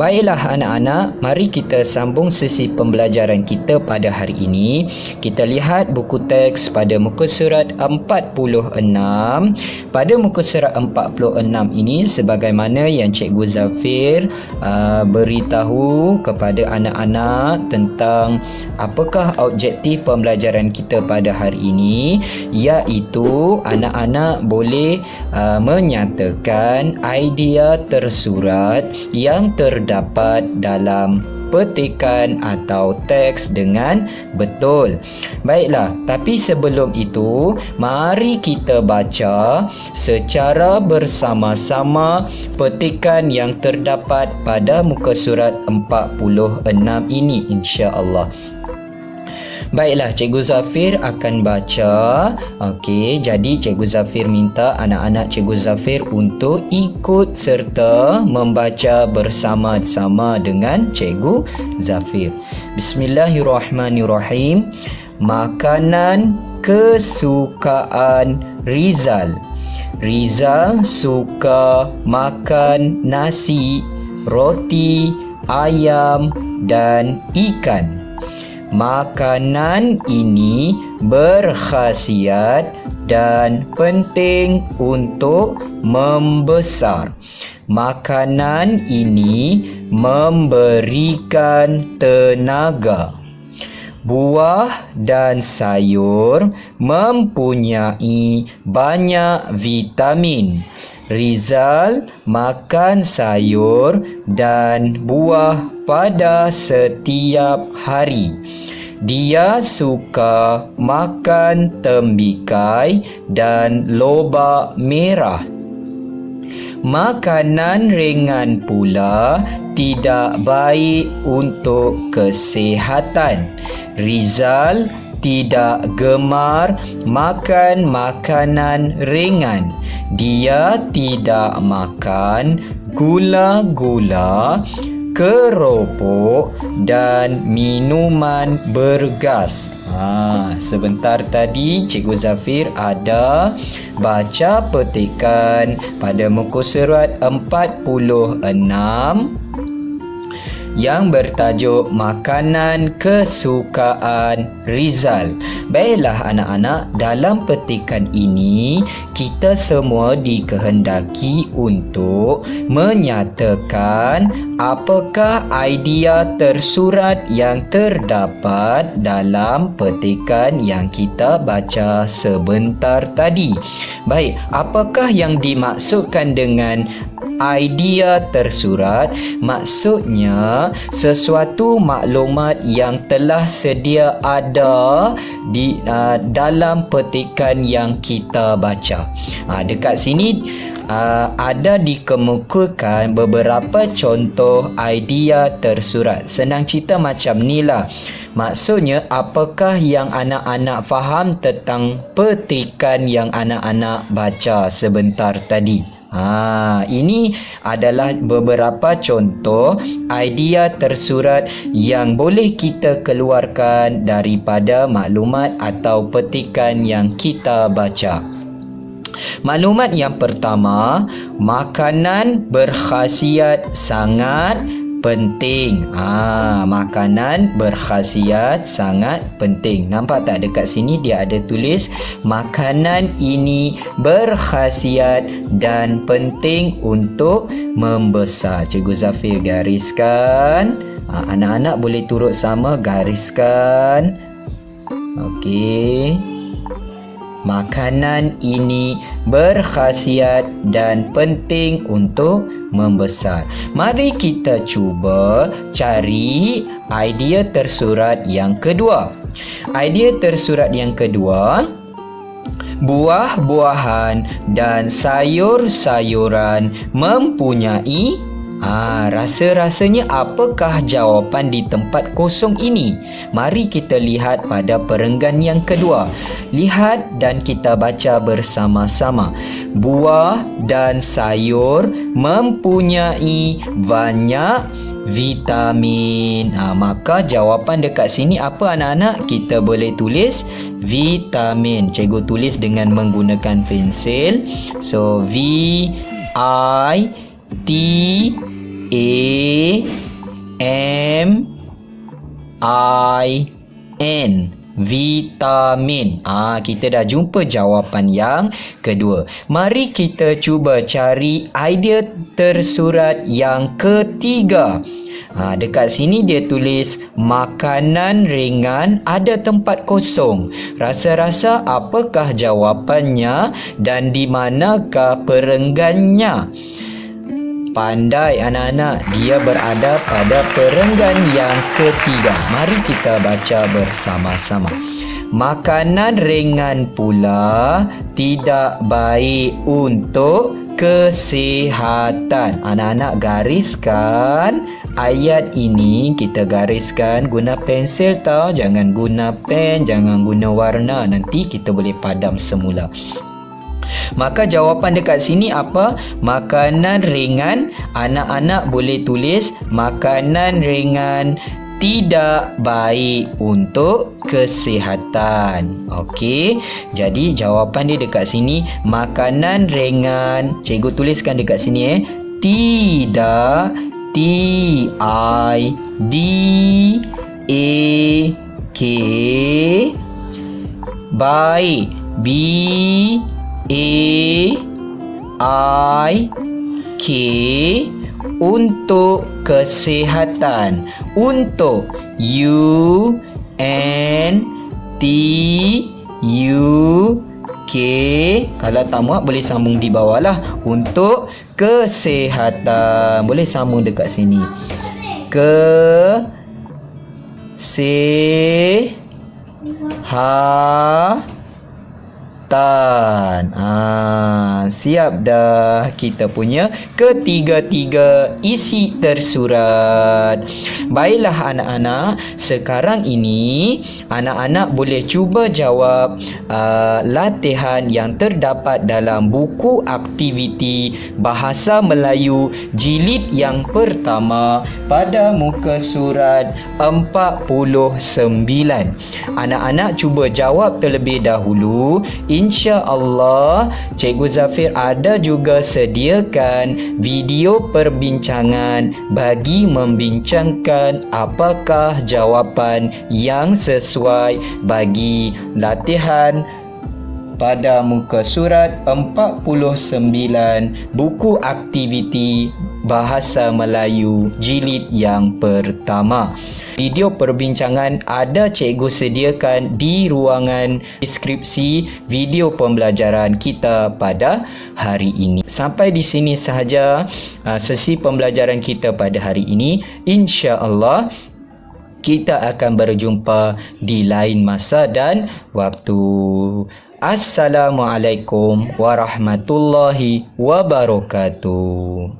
Baiklah anak-anak, mari kita sambung sesi pembelajaran kita pada hari ini. Kita lihat buku teks pada muka surat 46. Pada muka surat 46 ini sebagaimana yang Cikgu Zafir uh, beritahu kepada anak-anak tentang apakah objektif pembelajaran kita pada hari ini iaitu anak-anak boleh uh, menyatakan idea tersurat yang ter terdapat dalam petikan atau teks dengan betul. Baiklah, tapi sebelum itu, mari kita baca secara bersama-sama petikan yang terdapat pada muka surat 46 ini insya-Allah. Baiklah, Cikgu Zafir akan baca. Okey, jadi Cikgu Zafir minta anak-anak Cikgu Zafir untuk ikut serta membaca bersama-sama dengan Cikgu Zafir. Bismillahirrahmanirrahim. Makanan kesukaan Rizal. Rizal suka makan nasi, roti, ayam dan ikan. Makanan ini berkhasiat dan penting untuk membesar. Makanan ini memberikan tenaga. Buah dan sayur mempunyai banyak vitamin. Rizal makan sayur dan buah pada setiap hari. Dia suka makan tembikai dan lobak merah. Makanan ringan pula tidak baik untuk kesihatan. Rizal tidak gemar makan makanan ringan. Dia tidak makan gula-gula, keropok dan minuman bergas. Ha, sebentar tadi Cikgu Zafir ada baca petikan pada muka surat 46 yang bertajuk Makanan Kesukaan Rizal. Baiklah anak-anak, dalam petikan ini kita semua dikehendaki untuk menyatakan apakah idea tersurat yang terdapat dalam petikan yang kita baca sebentar tadi. Baik, apakah yang dimaksudkan dengan idea tersurat maksudnya sesuatu maklumat yang telah sedia ada di uh, dalam petikan yang kita baca. Ha, dekat sini uh, ada dikemukakan beberapa contoh idea tersurat. Senang cerita macam ni lah. Maksudnya apakah yang anak-anak faham tentang petikan yang anak-anak baca sebentar tadi. Ha, ini adalah beberapa contoh idea tersurat yang boleh kita keluarkan daripada maklumat atau petikan yang kita baca. Maklumat yang pertama, makanan berkhasiat sangat penting. Ah, ha, makanan berkhasiat sangat penting. Nampak tak dekat sini dia ada tulis makanan ini berkhasiat dan penting untuk membesar. Cikgu Zafir gariskan. Ha, anak-anak boleh turut sama gariskan. Okey. Makanan ini berkhasiat dan penting untuk membesar. Mari kita cuba cari idea tersurat yang kedua. Idea tersurat yang kedua Buah-buahan dan sayur-sayuran mempunyai Ah, rasa-rasanya apakah jawapan di tempat kosong ini? Mari kita lihat pada perenggan yang kedua. Lihat dan kita baca bersama-sama. Buah dan sayur mempunyai banyak vitamin. Ah, maka jawapan dekat sini apa anak-anak? Kita boleh tulis vitamin. Cikgu tulis dengan menggunakan pensil. So V I A M I N vitamin. Ah ha, kita dah jumpa jawapan yang kedua. Mari kita cuba cari idea tersurat yang ketiga. Ha, dekat sini dia tulis makanan ringan ada tempat kosong. Rasa-rasa apakah jawapannya dan di manakah perenggannya? Pandai anak-anak, dia berada pada perenggan yang ketiga. Mari kita baca bersama-sama. Makanan ringan pula tidak baik untuk kesihatan. Anak-anak gariskan ayat ini kita gariskan guna pensil tau. Jangan guna pen, jangan guna warna. Nanti kita boleh padam semula. Maka jawapan dekat sini apa? Makanan ringan. Anak-anak boleh tulis makanan ringan tidak baik untuk kesihatan. Okey. Jadi jawapan dia dekat sini makanan ringan. Cikgu tuliskan dekat sini eh. Tidak T I D A K baik B A I K untuk kesihatan. Untuk U N T U K. Kalau tak muat boleh sambung di bawah lah untuk kesihatan. Boleh sambung dekat sini. Ke se ha Tan. Ha, siap dah kita punya ketiga-tiga isi tersurat. Baiklah anak-anak, sekarang ini anak-anak boleh cuba jawab uh, latihan yang terdapat dalam buku aktiviti Bahasa Melayu jilid yang pertama pada muka surat 49. Anak-anak cuba jawab terlebih dahulu insya Allah Cikgu Zafir ada juga sediakan video perbincangan bagi membincangkan apakah jawapan yang sesuai bagi latihan pada muka surat 49 buku aktiviti Bahasa Melayu jilid yang pertama. Video perbincangan ada cikgu sediakan di ruangan deskripsi video pembelajaran kita pada hari ini. Sampai di sini sahaja uh, sesi pembelajaran kita pada hari ini. Insya-Allah kita akan berjumpa di lain masa dan waktu. Assalamualaikum warahmatullahi wabarakatuh.